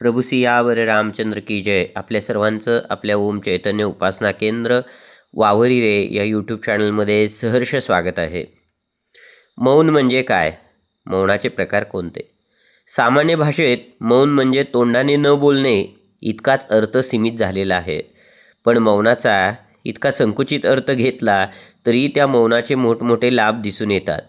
प्रभू सियावर रामचंद्र की जय. आपल्या सर्वांचं आपल्या ओम चैतन्य उपासना केंद्र वावरी रे या यूट्यूब चॅनलमध्ये सहर्ष स्वागत आहे. मौन म्हणजे काय? मौनाचे प्रकार कोणते? सामान्य भाषेत मौन म्हणजे तोंडाने न बोलणे इतकाच अर्थ सीमित झालेला आहे. पण मौनाचा इतका संकुचित अर्थ घेतला तरी त्या मौनाचे मोठमोठे लाभ दिसून येतात.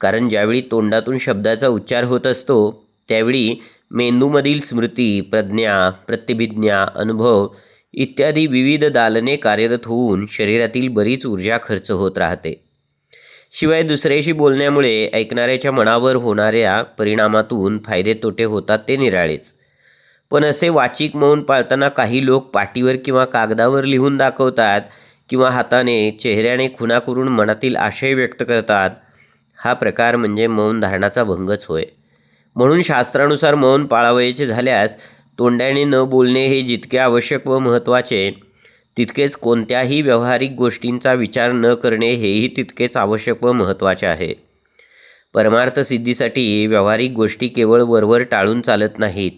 कारण ज्यावेळी तोंडातून शब्दाचा उच्चार होत असतो त्यावेळी मेंदूमधील स्मृती प्रज्ञा प्रतिभिज्ञा अनुभव इत्यादी विविध दालने कार्यरत होऊन शरीरातील बरीच ऊर्जा खर्च होत राहते. शिवाय दुसऱ्याशी बोलण्यामुळे ऐकणाऱ्याच्या मनावर होणाऱ्या परिणामातून फायदे तोटे होतात ते निराळेच. पण असे वाचिक मौन पाळताना काही लोक पाटीवर किंवा कागदावर लिहून दाखवतात किंवा हाताने चेहऱ्याने खुना करून मनातील आशय व्यक्त करतात. हा प्रकार म्हणजे मौन धारणाचा भंगच होय. म्हणून शास्त्रानुसार मौन पाळावयाचे झाल्यास तोंडाने न बोलणे हे जितके आवश्यक व महत्त्वाचे तितकेच कोणत्याही व्यावहारिक गोष्टींचा विचार न करणे हेही तितकेच आवश्यक व महत्त्वाचे आहे. परमार्थ सिद्धीसाठी व्यावहारिक गोष्टी केवळ वरवर टाळून चालत नाहीत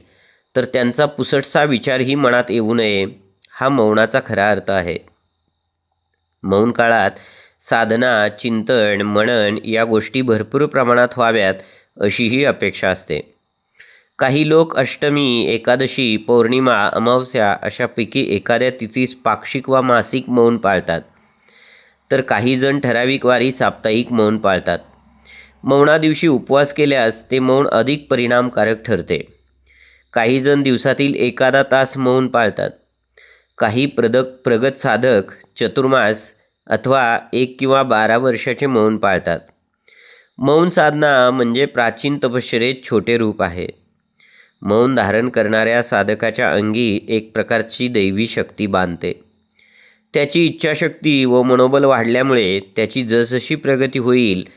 तर त्यांचा पुसटसा विचारही मनात येऊ नये हा मौनाचा खरा अर्थ आहे. मौन काळात साधना चिंतन मनन या गोष्टी भरपूर प्रमाणात व्हाव्यात अशीही अपेक्षा असते. काही लोक अष्टमी एकादशी पौर्णिमा अमावस्या अशापैकी एखाद्या तिथीस पाक्षिक वा मासिक मौन पाळतात. तर काही जण ठराविक वारी साप्ताहिक मौन पाळतात. मौना दिवशी उपवास केल्यास ते मौन अधिक परिणामकारक ठरते. काही जण दिवसातील एखादा तास मौन पाळतात. काही प्रदक प्रगत साधक चतुर्मास अथवा एक किंवा बारा वर्षाचे मौन पाळतात. मौन साधना म्हणजे प्राचीन तपश्चरेत छोटे रूप आहे. मौन धारण करणाऱ्या साधकाच्या अंगी एक प्रकारची दैवी शक्ती बांधते. त्याची इच्छाशक्ती व मनोबल वाढल्यामुळे त्याची जसजशी प्रगती होईल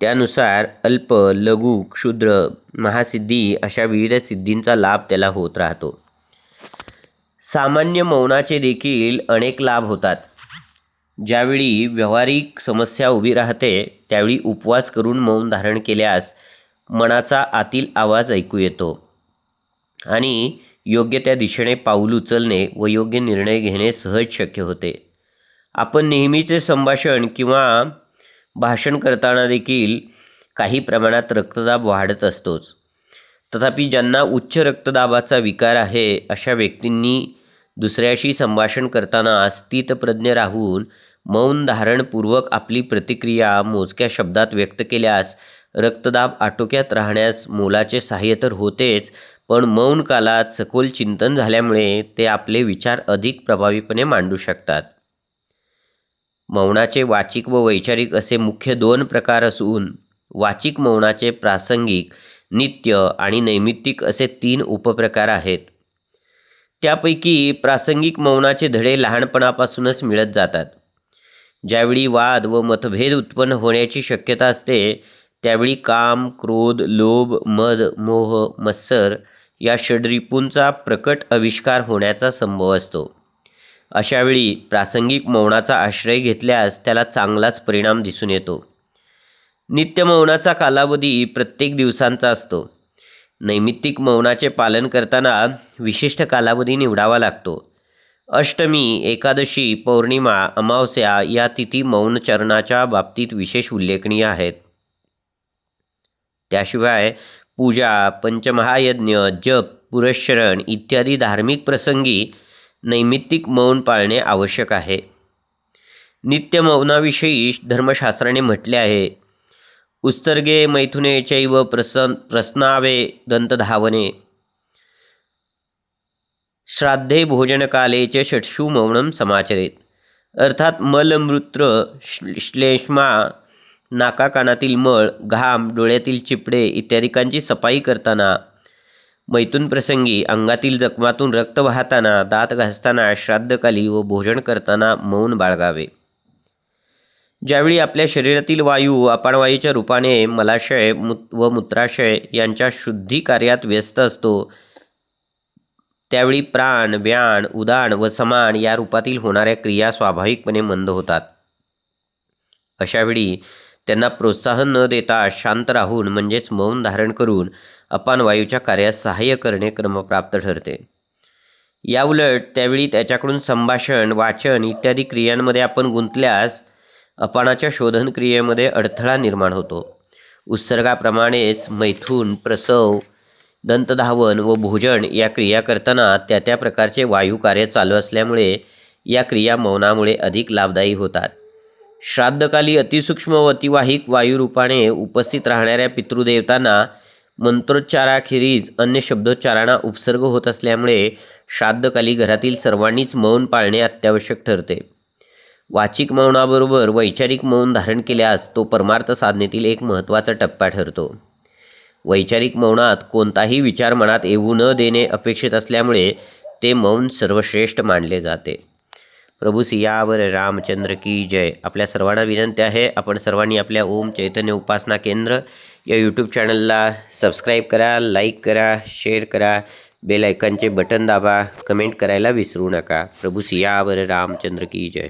त्यानुसार अल्प लघु क्षुद्र महासिद्धी अशा विविध सिद्धींचा लाभ त्याला होत राहतो. सामान्य मौनाचे देखील अनेक लाभ होतात. ज्यावेळी व्यावहारिक समस्या उभी राहते त्यावेळी उपवास करून मौन धारण केल्यास मनाचा आतील आवाज ऐकू येतो. आणि योग्य त्या दिशेने पाऊल उचलणे व योग्य निर्णय घेणे सहज शक्य होते. आपण नेहमीचे संभाषण किंवा भाषण करताना देखील काही प्रमाणात रक्तदाब वाढत असतोच. तथापि ज्यांना उच्च रक्तदाबाचा विकार आहे अशा व्यक्तींनी दुसऱ्याशी संभाषण करताना स्थितप्रज्ञ राहून मौन धारणपूर्वक आपली प्रतिक्रिया मोजक्या शब्दात व्यक्त केल्यास रक्तदाब आटोक्यात राहण्यास मोलाचे सहाय्य तर होतेच पण मौन कालात सखोल चिंतन झाल्यामुळे ते आपले विचार अधिक प्रभावीपणे मांडू शकतात. मौनाचे वाचिक व वैचारिक असे मुख्य दोन प्रकार असून वाचिक मौनाचे प्रासंगिक नित्य आणि नैमित्तिक असे तीन उपप्रकार आहेत. त्यापैकी प्रासंगिक मौनाचे धडे लहानपणापासूनच मिळत जातात. ज्यावेळी वाद व मतभेद उत्पन्न होण्याची शक्यता असते त्यावेळी काम क्रोध लोभ मद मोह मत्सर या षडरिपूंचा प्रकट आविष्कार होण्याचा संभव असतो. अशावेळी प्रासंगिक मौनाचा आश्रय घेतल्यास त्याला चांगलाच परिणाम दिसून येतो. नित्य मौनाचा कालावधी प्रत्येक दिवसांचा असतो. नैमित्तिक मौनाचे पालन करताना विशिष्ट कालावधी निवडावा लागतो. अष्टमी एकादशी पौर्णिमा अमावस्या या तिथी मौनचरणाच्या बाबतीत विशेष उल्लेखनीय आहेत. त्याशिवाय पूजा पंचमहायज्ञ जप पुरश्चरण इत्यादी धार्मिक प्रसंगी नैमित्तिक मौन पाळणे आवश्यक आहे. नित्य मौनाविषयी धर्मशास्त्राने म्हटले आहे उत्सर्गे मैथुने चैव प्रसन प्रस्नावे दंतधावने श्राद्धे भोजनकाले च षट्सु मौनम समाचरेत. अर्थात मलमूत्र श्लेष्मा नाका कानातील मळ घाम डोळ्यातील चिपडे इत्यादिकांची सफाई करताना मैथून प्रसंगी अंगातील जखमातून रक्त वाहताना दात घासताना श्राद्धकाली व भोजन करताना मौन बाळगावे. ज्यावेळी आपल्या शरीरातील वायू अपाणवायूच्या रूपाने मलाशय मु व मूत्राशय यांच्या शुद्धी कार्यात व्यस्त असतो त्यावेळी प्राण व्याण उदान व समान या रूपातील होणाऱ्या क्रिया स्वाभाविकपणे मंद होतात. अशावेळी त्यांना प्रोत्साहन न देता शांत राहून म्हणजेच मौन धारण करून अपान वायूच्या कार्यास सहाय्य करणे क्रमप्राप्त ठरते. याउलट त्यावेळी त्याच्याकडून संभाषण वाचन इत्यादी क्रियांमध्ये आपण गुंतल्यास अपानाच्या शोधन क्रियेमध्ये अडथळा निर्माण होतो. उत्सर्गाप्रमाणेच मैथून प्रसव दंतधावन व भोजन या क्रिया करताना त्या त्या प्रकारचे वायू कार्य चालू असल्यामुळे या क्रिया मौनामुळे अधिक लाभदायी होतात. श्राद्धकाली अतिसूक्ष्म व अतिवाहिक वायुरूपाने उपस्थित राहणाऱ्या पितृदेवतांना मंत्रोच्चाराखेरीज अन्य शब्दोच्चारांना उपसर्ग होत असल्यामुळे श्राद्धकाली घरातील सर्वांनीच मौन पाळणे अत्यावश्यक ठरते. वाचिक मौनाबरोबर वैचारिक मौन धारण केल्यास तो परमार्थ साधनेतील एक महत्त्वाचा टप्पा ठरतो. वैचारिक मौनात कोणताही विचार मनात येऊ न देणे अपेक्षित असल्यामुळे ते मौन सर्वश्रेष्ठ मानले जाते. प्रभू सियावर रामचंद्र की जय. आपल्या सर्वांना विनंती आहे आपण सर्वांनी आपल्या ओम चैतन्य उपासना केंद्र या यूट्यूब चॅनलला सबस्क्राईब करा लाईक करा शेअर करा बेल आयकॉनचे बटन दाबा कमेंट करायला विसरू नका. प्रभू सियावर रामचंद्र की जय.